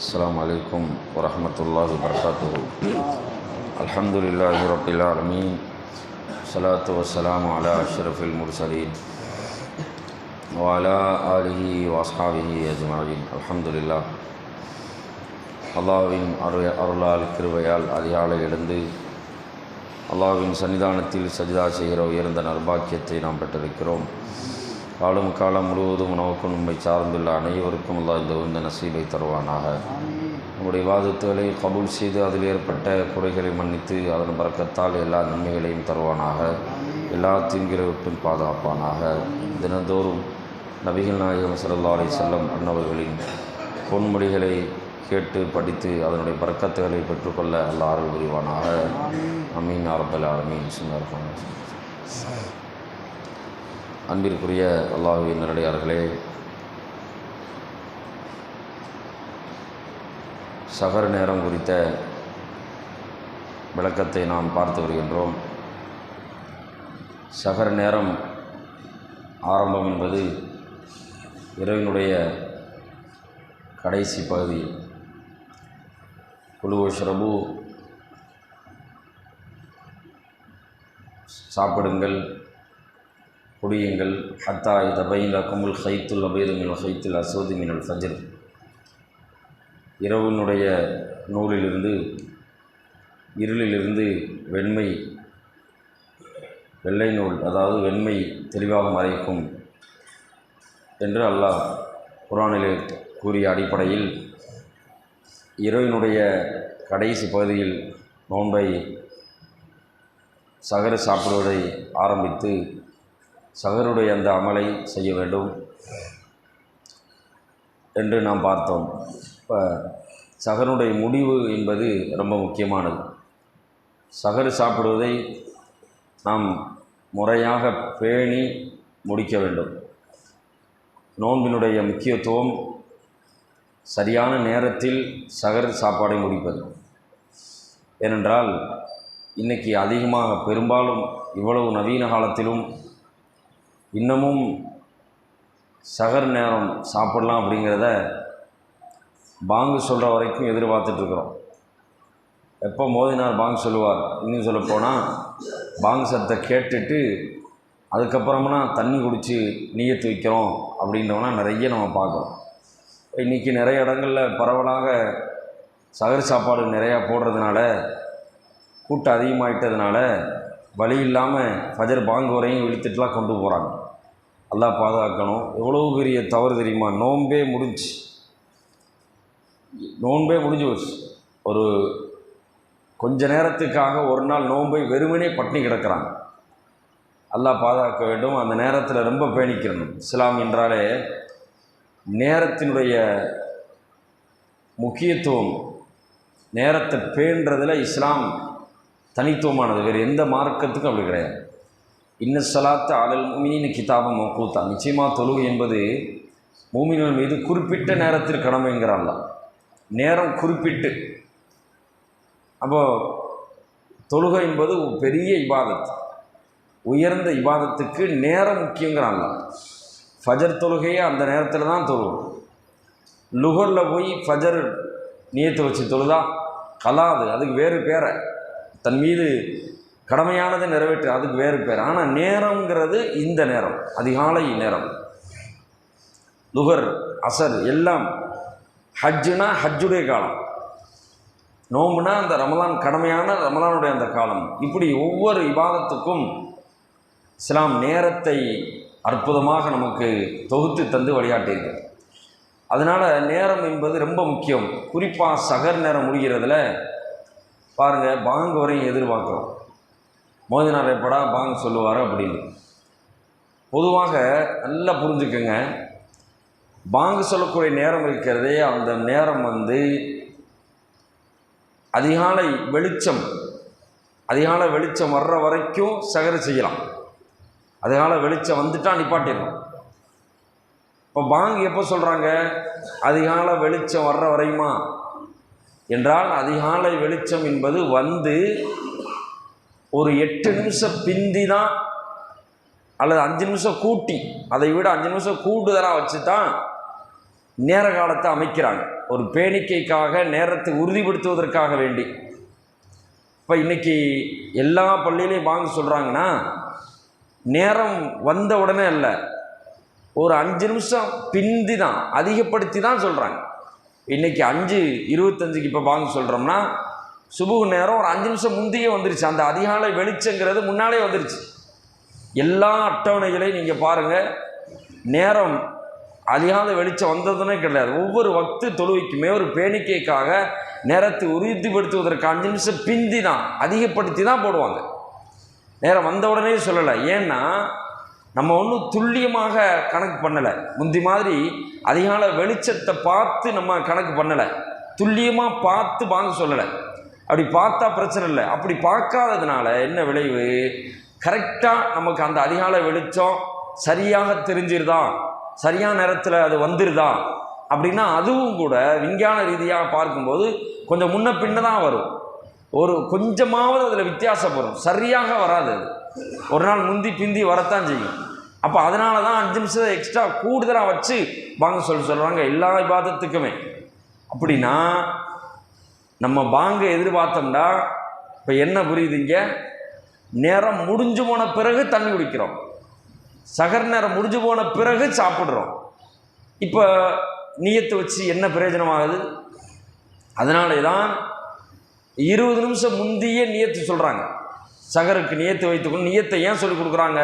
السلام عليكم ورحمة الله وبركاته الحمد لله رب العالمين الصلاة والسلام على أشرف المرسلين وعلى آله وأصحابه أجمعين الحمد لله அல்லாவின் அரு அருளால் கிருபையால் அதிகாலை எழுந்து அல்லாவின் சன்னிதானத்தில் சஜிதா செய்கிற உயர்ந்த நர்பாக்கியத்தை நாம் பெற்றிருக்கிறோம் காலம் காலம் முழுவதும் உணவுக்கும் உண்மை சார்ந்துள்ள அனைவருக்கும் அல்லா இந்த உந்த நசீபை தருவானாக. நம்முடைய வாதத்துகளை கபூல் செய்து அதில் ஏற்பட்ட குறைகளை மன்னித்து அதன் பறக்கத்தால் எல்லா நன்மைகளையும் தருவானாக. எல்லா தீங்கிலை விட்டும் பாதுகாப்பானாக. தினந்தோறும் நபிகள் நாயகம் சல்லா அலி செல்லம் அன்னவர்களின் பொன்மொழிகளை கேட்டு படித்து அதனுடைய பறக்கத்துகளை பெற்றுக்கொள்ள அல்ல அருள் புரிவானாக. அமீன் அரபல் அமீன் சுந்தர் அன்பிற்குரிய அல்லாஹுவின் நல்லடியார்களே சகர் நேரம் குறித்த விளக்கத்தை நாம் பார்த்து வருகின்றோம். சகர் நேரம் ஆரம்பம் என்பது இரவினுடைய கடைசி பகுதி. குழு ஷ்ரபு சாப்பிடுங்கள் குடியுங்கள். ஹத்தா இதபைன் லக்குமுல் ஹைத்துல் அபைது மின் ஹைத்துல் அசோதி மீனல் ஃபஜர். இரவினுடைய நூலிலிருந்து இருளிலிருந்து வெண்மை வெள்ளை நூல் அதாவது வெண்மை தெளிவாக மறைக்கும் என்று அல்லாஹ் குரானிலே கூறிய அடிப்படையில் இரவினுடைய கடைசி பகுதியில் நோன்பை சகர சாப்பிடுவதை ஆரம்பித்து சகருடைய அந்த அமலை செய்ய வேண்டும் என்று நாம் பார்த்தோம். இப்போ சகருடைய முடிவு என்பது ரொம்ப முக்கியமானது. சகரு சாப்பிடுவதை நாம் முறையாக பேணி முடிக்க வேண்டும். நோன்பினுடைய முக்கியத்துவம் சரியான நேரத்தில் சகர் சாப்பாடை முடிப்பது. ஏனென்றால் இன்றைக்கி அதிகமாக பெரும்பாலும் இவ்வளவு நவீன காலத்திலும் இன்னமும் சகர் நேரம் சாப்பிடலாம் அப்படிங்கிறத பாங்கு சொல்கிற வரைக்கும் எதிர்பார்த்துட்ருக்குறோம் எப்போ மோதினார் பாங்கு சொல்லுவார். இன்னும் சொல்லப்போனால் பாங்கு சத்தத்தை கேட்டுட்டு அதுக்கப்புறம்னா தண்ணி குடித்து நீயத்து வைக்கிறோம் அப்படின்றவனா நிறைய நம்ம பார்க்குறோம். இன்றைக்கி நிறைய இடங்களில் பரவலாக சகர் சாப்பாடு நிறையா போடுறதுனால கூட்டம் அதிகமாகிட்டதுனால வழி இல்லாமல் ஃபஜர் பாங்கு வரையும் இழுத்துட்டுலாம் கொண்டு போகிறாங்க எல்லாம் பாதுகாக்கணும். எவ்வளோ பெரிய தவறு தெரியுமா? நோன்பே முடிஞ்சு. நோன்பே முடிஞ்சு போச்சு. ஒரு கொஞ்ச நேரத்துக்காக ஒரு நாள் நோன்பை வெறுமனே பட்டினி கிடக்கிறாங்க. அல்லா பாதுகாக்க வேண்டும். அந்த நேரத்தில் ரொம்ப பேணிக்கிறணும் இஸ்லாம் என்றாலே நேரத்தினுடைய முக்கியத்துவம் நேரத்தை பேணுறதில் இஸ்லாம் தனித்துவமானது. வேறு எந்த மார்க்கத்துக்கும் அப்படி கிடையாது. இன்னசலாத்து அலல் மூமினின் கிதாபம் மக்கூத்தா நிச்சயமாக தொழுகை என்பது மூமினின் மீது குறிப்பிட்ட நேரத்தில் கடமைங்கிறான்ல நேரம் குறிப்பிட்டு. அப்போது தொழுகை என்பது ஒரு பெரிய இபாதத். உயர்ந்த இபாதத்துக்கு நேரம் முக்கியங்கிறான்ல ஃபஜர் தொழுகையே அந்த நேரத்தில் தான் தொழுகும். லுகரில் போய் ஃபஜர் நியத்து வச்சு தொழுதா? கலாது. அதுக்கு வேறு பேரை. தன் மீது கடமையானதை நிறைவேற்று அதுக்கு வேறு பேர். ஆனால் நேரங்கிறது இந்த நேரம் அதிகாலை நேரம். லுகர் அசர் எல்லாம் ஹஜ்ஜுனா ஹஜ்ஜுடைய காலம். நோம்புனா அந்த ரமலான் கடமையான ரமலானுடைய அந்த காலம். இப்படி ஒவ்வொரு விவாதத்துக்கும் இஸ்லாம் நேரத்தை அற்புதமாக நமக்கு தொகுத்து தந்து வழிகாட்டியிருக்கு. அதனால் நேரம் என்பது ரொம்ப முக்கியம். குறிப்பாக சகர் நேரம் முடிகிறதுல பாருங்கள் பாங்கு வரையும் எதிர்பார்க்குறோம். மோதினார் எப்படா பாங்கு சொல்லுவார் அப்படின்னு. பொதுவாக நல்லா புரிஞ்சுக்கோங்க. பாங்கு சொல்லக்கூடிய நேரம் இருக்கிறதே அந்த நேரம் வந்து அதிகாலை வெளிச்சம் அதிகாலை வெளிச்சம் வர்ற வரைக்கும் சகர செய்யலாம். அதிகாலை வெளிச்சம் வந்துட்டால் நிப்பாட்டிடலாம். இப்போ பாங்கு எப்போ சொல்கிறாங்க அதிகாலை வெளிச்சம் வர்ற வரையுமா? என்றால் அதிகாலை வெளிச்சம் என்பது வந்து ஒரு எட்டு நிமிஷம் பிந்தி தான் அல்லது அஞ்சு நிமிஷம் கூட்டி அதை விட அஞ்சு நிமிஷம் கூடுதலாக வச்சு தான் நேர காலத்தை அமைக்கிறாங்க. ஒரு பேணிக்கைக்காக நேரத்தை உறுதிப்படுத்துவதற்காக வேண்டி. இப்போ இன்றைக்கி எல்லா பள்ளியிலையும் வாங்க சொல்கிறாங்கன்னா நேரம் வந்த உடனே இல்லை ஒரு அஞ்சு நிமிஷம் பிந்தி தான் அதிகப்படுத்தி தான் சொல்கிறாங்க இன்றைக்கி அஞ்சு இருபத்தஞ்சுக்கு இப்போ வாங்க சொல்கிறோம்னா சுபுகு நேரம் ஒரு அஞ்சு நிமிஷம் முந்தையே வந்துருச்சு. அந்த அதிகாலை வெளிச்சங்கிறது முன்னாலே வந்துருச்சு. எல்லா அட்டவணைகளையும் நீங்கள் பாருங்கள் நேரம் அதிகாலை வெளிச்சம் வந்ததுன்னே கிடையாது. ஒவ்வொரு வக்து தொழுவைக்குமே ஒரு பேணிக்கைக்காக நேரத்தை உறுதிப்படுத்துவதற்கு அஞ்சு நிமிஷம் பிந்தி தான் அதிகப்படுத்தி தான் போடுவாங்க. நேரம் வந்த உடனே சொல்லலை. ஏன்னா நம்ம ஒன்றும் துல்லியமாக கணக்கு பண்ணலை. முந்தி மாதிரி அதிகால வெளிச்சத்தை பார்த்து நம்ம கணக்கு பண்ணலை. துல்லியமாக பார்த்து வாங்க சொல்லலை. அப்படி பார்த்தா பிரச்சனை இல்லை. அப்படி பார்க்காததுனால என்ன விளைவு? கரெக்டாக நமக்கு அந்த அதிகால வெளிச்சம் சரியாக தெரிஞ்சிருதா? சரியான நேரத்தில் அது வந்துருதா? அப்படின்னா அதுவும் கூட விஞ்ஞான ரீதியாக பார்க்கும்போது கொஞ்சம் முன்ன பின்ன தான் வரும். ஒரு கொஞ்சமாவது அதில் வித்தியாசப்படும் சரியாக வராது அது. ஒரு நாள் முந்தி பிந்தி வரத்தான் செய்யும். அப்போ அதனால தான் அஞ்சு நிமிஷம் எக்ஸ்ட்ரா கூடுதலாக வச்சு வாங்க சொல்லி சொல்கிறாங்க எல்லா விவாதத்துக்குமே. அப்படின்னா நம்ம பாங்க எதிர்பார்த்தோம்னா இப்போ என்ன புரியுதுங்க? நேரம் முடிஞ்சு போன பிறகு தண்ணி குடிக்கிறோம். சகர் நேரம் முடிஞ்சு போன பிறகு சாப்பிட்றோம். இப்போ நீயத்தை வச்சு என்ன பிரயோஜனமாகுது? அதனாலே தான் இருபது நிமிஷம் முந்தியே நியத்து சொல்கிறாங்க சகருக்கு நியத்து வைத்துக்கொண்டு நியத்தை ஏன் சொல்லி கொடுக்குறாங்க?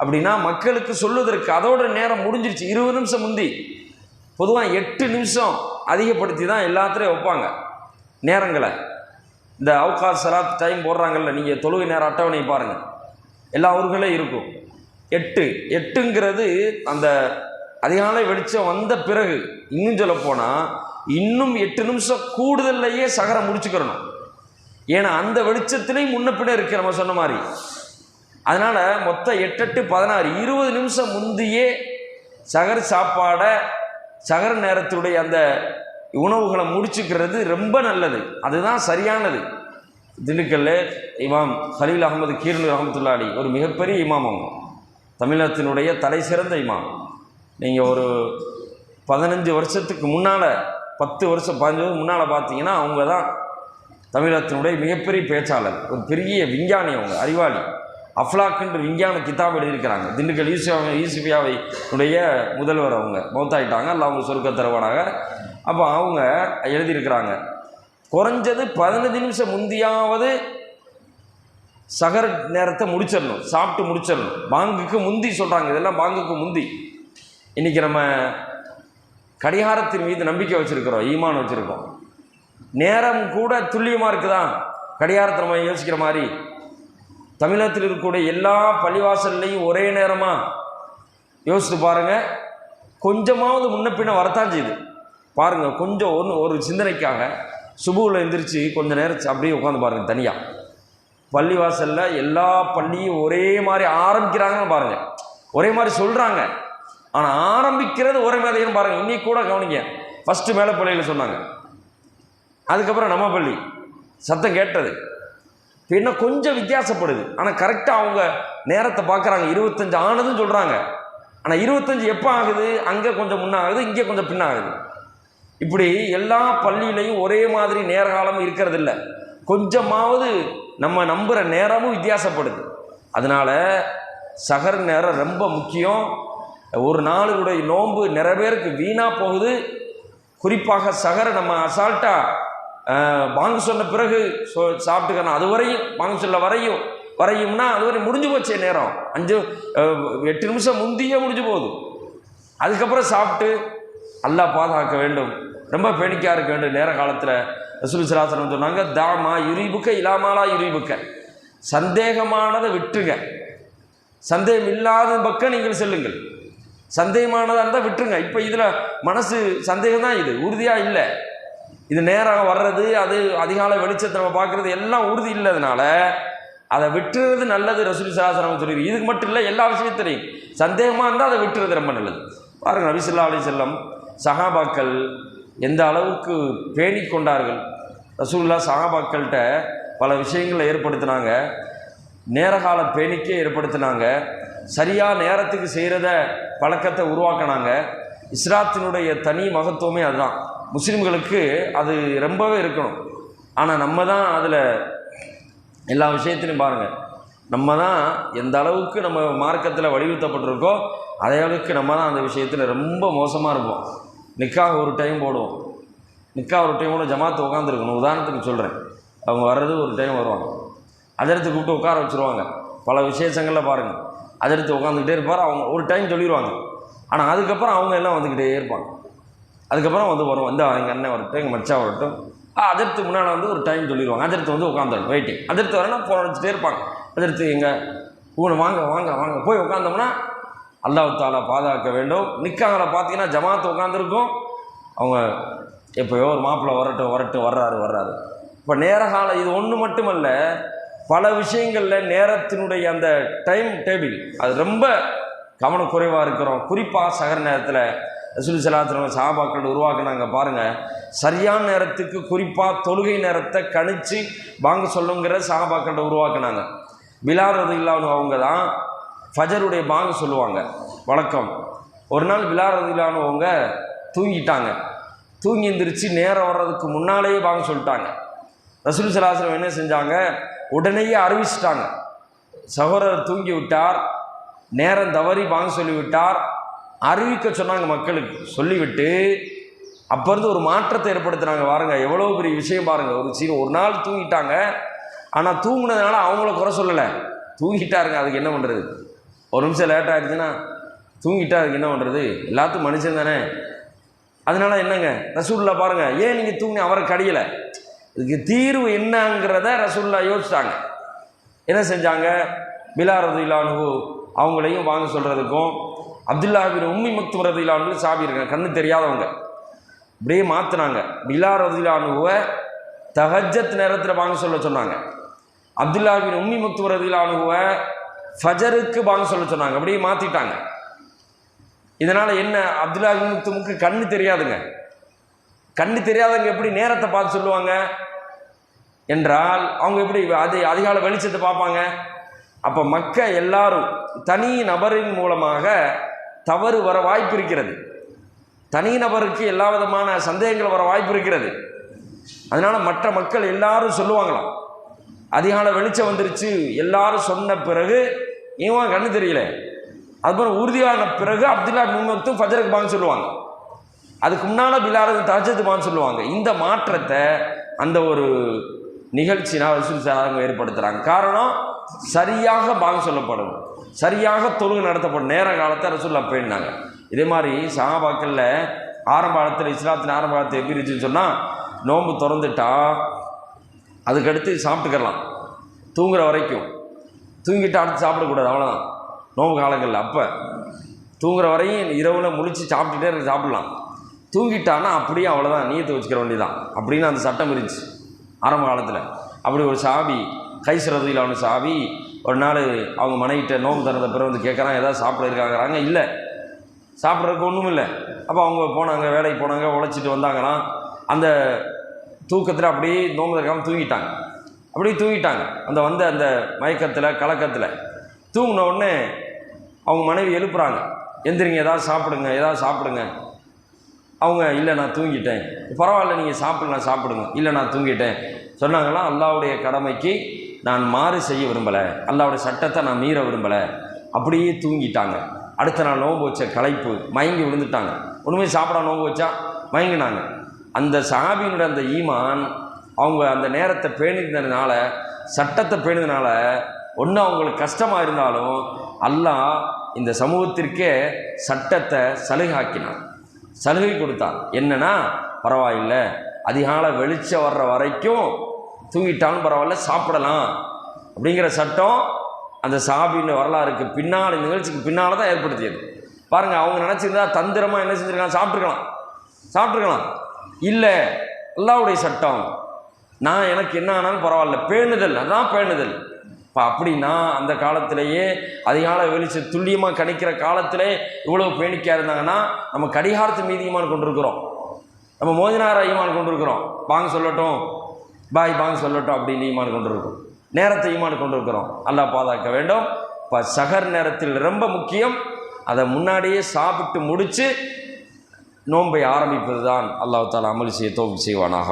அப்படின்னா மக்களுக்கு சொல்லுவதற்கு அதோட நேரம் முடிஞ்சிருச்சு. இருபது நிமிஷம் முந்தி. பொதுவாக எட்டு நிமிஷம் அதிகப்படுத்தி தான் எல்லாத்துலேயும் வைப்பாங்க. நேரங்களை. இந்த அவுகாஸ் சலாத் டைம் போடுறாங்கல்ல நீங்கள் தொழுகை நேரம் அட்டவணை பாருங்கள் எல்லா ஊர்களையும் இருக்கும். எட்டு எட்டுங்கிறது அந்த அதிகாலை வெளிச்சம் வந்த பிறகு இன்னும் சொல்ல போனால் இன்னும் எட்டு நிமிஷம் கூடுதல்லையே சகரை முடிச்சுக்கிறணும். ஏன்னா அந்த வெளிச்சத்துலேயும் முன்ன பின்ன இருக்கு நம்ம சொன்ன மாதிரி. அதனால் மொத்தம் எட்டு எட்டு பதினாறு இருபது நிமிஷம் முந்தையே சகர் சாப்பாடை சகர் நேரத்துடைய அந்த உணவுகளை முடிச்சுக்கிறது ரொம்ப நல்லது. அதுதான் சரியானது. திண்டுக்கல்ல இமாம் ஹலீல் அகமது கீர்னு ரஹமத்துல்லாடி ஒரு மிகப்பெரிய இமாம் அவங்க. தமிழகத்தினுடைய தலை சிறந்த இமாம். நீங்கள் ஒரு பதினஞ்சு வருஷத்துக்கு முன்னால் பத்து வருஷம் பதினஞ்சு வருஷம் முன்னால் பார்த்தீங்கன்னா அவங்க தான் தமிழகத்தினுடைய மிகப்பெரிய பேச்சாளர். ஒரு பெரிய விஞ்ஞானி அவங்க அறிவாளி. அஃப்லாக்குன்ற விஞ்ஞான கிதாப் எழுதியிருக்கிறாங்க. திண்டுக்கல் ஈசியா ஈசிபியாவை உடைய முதல்வர் அவங்க. மௌத்தாயிட்டாங்க. அல்ல அவங்க சொர்க்க தருவானாக. அப்போ அவங்க எழுதியிருக்கிறாங்க. குறைஞ்சது பதினஞ்சு நிமிஷம் முந்தியாவது சகர் நேரத்தை முடிச்சிடணும் சாப்பிட்டு முடிச்சிடணும். பாங்குக்கு முந்தி சொல்கிறாங்க இதெல்லாம் பாங்குக்கு முந்தி. இன்றைக்கி நம்ம கடிகாரத்தின் மீது நம்பிக்கை வச்சுருக்கிறோம் ஈமான் வச்சுருக்கோம். நேரம் கூட துல்லியமாக இருக்குதா? கடிகாரத்தை நம்ம யோசிக்கிற மாதிரி. தமிழகத்தில் இருக்கக்கூடிய எல்லா பள்ளிவாசல்லையும் ஒரே நேரமாக யோசித்து பாருங்கள் கொஞ்சமாவது முன்ன பின்ன வரத்தான் செய்யுது. பாருங்கள் கொஞ்சம் ஒன்று ஒரு சிந்தனைக்காக சுபுவில் எந்திரிச்சு கொஞ்ச நேரம் அப்படியே உட்காந்து பாருங்கள் தனியாக பள்ளிவாசலில் எல்லா பள்ளியும் ஒரே மாதிரி ஆரம்பிக்கிறாங்கன்னு பாருங்கள் ஒரே மாதிரி சொல்கிறாங்க ஆனால் ஆரம்பிக்கிறது ஒரே மாதிரின்னு பாருங்கள் இன்னைக்கு கூட கவனிங்க. ஃபஸ்ட்டு மேலே பள்ளியில் சொன்னாங்க. அதுக்கப்புறம் நம்ம பள்ளி. சத்தம் கேட்டது. இப்போ கொஞ்சம் வித்தியாசப்படுது. ஆனால் கரெக்டாக அவங்க நேரத்தை பார்க்குறாங்க இருபத்தஞ்சு ஆனதுன்னு சொல்கிறாங்க ஆனால் இருபத்தஞ்சு எப்போ ஆகுது? அங்கே கொஞ்சம் முன்னாகுது இங்கே கொஞ்சம் பின்னாகுது. இப்படி எல்லா பள்ளியிலையும் ஒரே மாதிரி நேரகாலம் இருக்கிறது இல்லை கொஞ்சமாவது நம்ம நம்புகிற நேரமும் வித்தியாசப்படுது. அதனால் சகர் நேரம் ரொம்ப முக்கியம். ஒரு நாளுடைய நோன்பு நிறைய பேருக்கு வீணாக போகுது. குறிப்பாக சகரை நம்ம அசால்ட்டாக வாங்க சொன்ன பிறகு சொ சாப்பிட்டுக்கணும். அது வரையும் வாங்க சொல்ல வரையும் வரையும்னா அது முடிஞ்சு போச்சே நேரம். அஞ்சு எட்டு நிமிஷம் முந்தியே முடிஞ்சு போகுது. அதுக்கப்புறம் சாப்பிட்டு அல்லா பாதுகாக்க வேண்டும். ரொம்ப பேணிக்காக இருக்க வேண்டும் நேர காலத்தில் ரசூல் சிலாசனம் சொன்னாங்க தாமா யுரிபுக்க இலாமாலா யுரிபுக்க. சந்தேகமானதை விட்டுருங்க. சந்தேகம் இல்லாத பக்கம் நீங்கள் செல்லுங்கள். சந்தேகமானதாக இருந்தால் விட்டுருங்க. இப்போ இதில் மனசு சந்தேகம் தான் இது. உறுதியாக இல்லை. இது நேரம் வர்றது அது அதிகாலை வெளிச்சத்தை நம்ம பார்க்குறது எல்லாம் உறுதி இல்லாதனால அதை விட்டுறது நல்லது ரசூல் சாசனம் சொல்லி இதுக்கு மட்டும் இல்லை எல்லா விஷயத்திலையும் சந்தேகமாக இருந்தால் அதை விட்டுறது ரொம்ப நல்லது. பாருங்கள் நபிசுல்லா அலி செல்லம் சஹாபாக்கள் எந்த அளவுக்கு பேணி கொண்டார்கள். ரசூல்லா சகாபாக்கள்கிட்ட பல விஷயங்களை ஏற்படுத்தினாங்க. நேரகால பேணிக்கே ஏற்படுத்தினாங்க. சரியாக நேரத்துக்கு செய்கிறத பழக்கத்தை உருவாக்கினாங்க. இஸ்லாத்தினுடைய தனி மகத்துவமே அதுதான். முஸ்லீம்களுக்கு அது ரொம்பவே இருக்கணும். ஆனால் நம்ம தான் அதில் எல்லா விஷயத்திலையும் பாருங்கள் நம்ம தான் எந்த அளவுக்கு நம்ம மார்க்கத்தில் வலியுறுத்தப்பட்டிருக்கோ அதே அளவுக்கு நம்ம தான் அந்த விஷயத்தில் ரொம்ப மோசமாக இருப்போம். நிக்காக ஒரு டைம் போடுவோம். நிக்கா ஒரு டைம் கூட ஜமாத்து உட்காந்துருக்கணும் உதாரணத்துக்கு சொல்கிறேன் அவங்க வர்றது ஒரு டைம் வருவாங்க. அதெடுத்து கூப்பிட்டு உட்கார வச்சுருவாங்க. பல விசேஷங்களில் பாருங்கள் அதெடுத்து உட்காந்துக்கிட்டே இருப்பார். அவங்க ஒரு டைம் சொல்லிடுவாங்க ஆனால் அதுக்கப்புறம் அவங்க எல்லாம் வந்துக்கிட்டே இருப்பாங்க. அதுக்கப்புறம் வந்து வரும் வந்து எங்கள் அண்ணன் வரட்டும் எங்கள் மச்சா வரட்டும். ஆ, அதற்கு முன்னால் வந்து ஒரு டைம் சொல்லிடுவாங்க அதற்கு வந்து உட்காந்துடும் வெயிட்டிங் அதற்கு வரேன்னா போன வச்சுட்டே இருப்பாங்க. அதற்கு எங்கள் ஊனை வாங்க வாங்க வாங்க. போய் உட்காந்தோம்னா அல்லாஹ் பாதுகாக்க வேண்டும். நிற்காங்கள பார்த்தீங்கன்னா ஜமாத்து உட்காந்துருக்கும் அவங்க எப்போயோ ஒரு மாப்பிள்ளை வரட்டும் வரட்டும் வர்றாரு வர்றாரு. இப்போ நேர காலம் இது ஒன்று மட்டுமல்ல பல விஷயங்களில் நேரத்தினுடைய அந்த டைம் டேபிள் அது ரொம்ப கவனக்குறைவாக இருக்கிறோம். குறிப்பாக சகர நேரத்தில் ரசூல் சலாத்திரம் சாபாக்கள் உருவாக்குனாங்க பாருங்கள் சரியான நேரத்துக்கு குறிப்பாக தொழுகை நேரத்தை கணிச்சு வாங்க சொல்லுங்கிற சாபாக்கள் உருவாக்குனாங்க. விளாடுறது இல்லாமல் அவங்க தான் ஃபஜருடைய பாங்கு சொல்லுவாங்க. வழக்கம் ஒரு நாள் பிலாரது தூங்கிட்டாங்க. தூங்கி எந்திரிச்சு நேரம் வர்றதுக்கு முன்னாலேயே வாங்க சொல்லிட்டாங்க. ரசூல் சலாசலம் என்ன செஞ்சாங்க? உடனேயே அறிவிச்சிட்டாங்க. சகோதரர் தூங்கி விட்டார். நேரம் தவறி வாங்க சொல்லிவிட்டார். அறிவிக்க சொன்னாங்க மக்களுக்கு. சொல்லிவிட்டு அப்போ இருந்து ஒரு மாற்றத்தை ஏற்படுத்துனாங்க. பாருங்கள் எவ்வளோ பெரிய விஷயம் பாருங்கள் ஒரு சீன் ஒரு நாள் தூங்கிட்டாங்க. ஆனால் தூங்கினதுனால அவங்கள குறை சொல்லலை. தூங்கிட்டாருங்க. அதுக்கு என்ன பண்ணுறது ஒரு நிமிஷம் லேட் ஆகிடுச்சுன்னா தூங்கிட்டா அதுக்கு என்ன பண்ணுறது எல்லாத்துக்கும் மனுஷன் தானே. அதனால என்னங்க? ரசூல்லா பாருங்கள் ஏன் நீங்கள் தூங்கி அவரை கடியலை. இதுக்கு தீர்வு என்னங்கிறத ரசூல்லா யோசிச்சிட்டாங்க என்ன செஞ்சாங்க? பிலா ரதிலானு அவங்களையும் வாங்க சொல்கிறதுக்கும் அப்துல்லாபின் உம்மி மக்தும் ரதிலானு சாபி இருக்காங்க. கண்ணு தெரியாதவங்க. அப்படியே மாற்றினாங்க பிலா ரதிலானுவை தஹஜத் நேரத்தில் வாங்க சொல்ல சொன்னாங்க. அப்துல்லாஹின் உம்மி மக்தும் ரதிலானுவை ஃபஜருக்கு வாங்க சொல்ல சொன்னாங்க. அப்படியே மாற்றிட்டாங்க இதனால் என்ன? அப்துல்லா பின் கண்ணு தெரியாதுங்க. கண்ணு தெரியாதவங்க எப்படி நேரத்தை பார்த்து சொல்லுவாங்க? என்றால் அவங்க எப்படி அது அதிகால வெளிச்சத்தை பார்ப்பாங்க? அப்போ மக்க எல்லாரும் தனி நபரின் மூலமாக தவறு வர வாய்ப்பு இருக்கிறது. தனி நபருக்கு எல்லா விதமான சந்தேகங்கள் வர வாய்ப்பு இருக்கிறது. அதனால் மற்ற மக்கள் எல்லாரும் சொல்லுவாங்களாம். அதிகால வெளிச்சம் வந்துருச்சு. எல்லாரும் சொன்ன பிறகு இவன் கண்ணு தெரியல? அதுக்கப்புறம் உறுதியான பிறகு அப்துல்லா முகத்தும் ஃபஜருக்கு பாங்க சொல்லுவாங்க. அதுக்கு முன்னால் பிலாரது தஜத்துமான்னு சொல்லுவாங்க. இந்த மாற்றத்தை அந்த ஒரு நிகழ்ச்சினால் ரசூல் சாதகம் ஏற்படுத்துகிறாங்க காரணம் சரியாக பாங்க சொல்லப்படும். சரியாக தொழுகை நடத்தப்படும். நேர காலத்தை ரசூல்லா போயிருந்தாங்க இதே மாதிரி சஹாபாக்களில் ஆரம்ப காலத்தில் இஸ்லாத்தின் ஆரம்ப காலத்தை எப்படி இருந்துச்சுன்னு சொன்னால் நோன்பு திறந்துட்டா அதுக்கடுத்து சாப்பிட்டுக்கலாம் தூங்குற வரைக்கும். தூங்கிட்டு அடுத்து சாப்பிடக்கூடாது அவ்வளோதான் நோம்பு காலங்களில். அப்போ தூங்குற வரையும் இரவில் முழிச்சு சாப்பிட்டுட்டே இருக்க சாப்பிடலாம். தூங்கிட்டான்னா அப்படியே அவ்வளோதான் நீயத்தை வச்சுக்கிற வேண்டியதான் அப்படின்னு அந்த சட்டம் இருந்துச்சு. ஆரம்ப காலத்தில். அப்படி ஒரு சாபி கைசுரதியில் அவனு சாவி ஒரு நாள் அவங்க மனைவிட்ட நோம்பு தரத பிறகு வந்து கேட்குறான் ஏதாவது சாப்பிட இருக்காங்கிறாங்க? இல்லை. சாப்பிட்றதுக்கு ஒன்றும் இல்லை அப்போ அவங்க போனாங்க வேலைக்கு போனாங்க உழைச்சிட்டு வந்தாங்களாம். அந்த தூக்கத்தில் அப்படியே நோம்பு இருக்காமல் தூங்கிட்டாங்க. அப்படியே தூங்கிட்டாங்க. அந்த வந்த அந்த மயக்கத்தில் கலக்கத்தில். தூங்கின உடனே அவங்க மனைவி எழுப்புறாங்க. எந்திரிங்க ஏதாவது சாப்பிடுங்க ஏதாவது சாப்பிடுங்க. அவங்க இல்லை நான் தூங்கிட்டேன். பரவாயில்ல நீங்கள் சாப்பிடலாம் சாப்பிடுங்க. இல்லை நான் தூங்கிட்டேன். சொன்னாங்களாம் அல்லாவுடைய கடமைக்கு நான் மாறு செய்ய விரும்பலை. அல்லாவுடைய சட்டத்தை நான் மீற விரும்பலை. அப்படியே தூங்கிட்டாங்க. அடுத்த நாள் நோன்பு வச்ச களைப்பு மயங்கி விழுந்துட்டாங்க. ஒன்றுமே சாப்பிட நோம்பு வச்சா? மயங்கினாங்க. அந்த சஹாபியினுடைய அந்த ஈமான் அவங்க அந்த நேரத்தை பேணினதுனால சட்டத்தை பேணினதுனால ஒன்று அவங்களுக்கு கஷ்டமாக இருந்தாலும் அல்லாஹ் இந்த சமூகத்திற்கே சட்டத்தை சலுகாக்கினான் சலுகை கொடுத்தான். என்னன்னா பரவாயில்லை. அதிகாலை வெளிச்சம் வர்ற வரைக்கும் தூங்கிட்டாலும் பரவாயில்ல சாப்பிடலாம். அப்படிங்கிற சட்டம் அந்த சாபின்னு வரலாறுக்கு பின்னால் இந்த நிகழ்ச்சிக்கு பின்னால் தான் ஏற்படுத்தியது. பாருங்கள் அவங்க நினச்சிருந்தா தந்திரமாக என்ன செஞ்சுருக்காங்க சாப்பிட்ருக்கலாம் சாப்பிட்ருக்கலாம் இல்லை அல்லாவுடைய சட்டம். நான் எனக்கு என்ன ஆனாலும் பரவாயில்ல. பேணுதல் அதான் பேணுதல். இப்போ அப்படின்னா அந்த காலத்திலேயே அதிகால வெளிச்ச துல்லியமாக கணிக்கிற காலத்திலே இவ்வளோ பேணிக்காக இருந்தாங்கன்னா நம்ம கடிகாரத்து மீதி கொண்டிருக்கிறோம். நம்ம மோதினார் ஈமான் கொண்டிருக்கிறோம். பாங்க சொல்லட்டும். பாய் பாங்க சொல்லட்டும் அப்படின்னு ஈமான் கொண்டிருக்கோம் நேரத்தை ஈமான் கொண்டிருக்கிறோம். அல்லா பாதுகாக்க வேண்டும். இப்போ சகர் நேரத்தில் ரொம்ப முக்கியம். அதை முன்னாடியே சாப்பிட்டு முடித்து நோன்பை ஆரம்பிப்பது தான் அல்லாஹ் தாலா அமல் செய்ய தோல்வி செய்வானாக.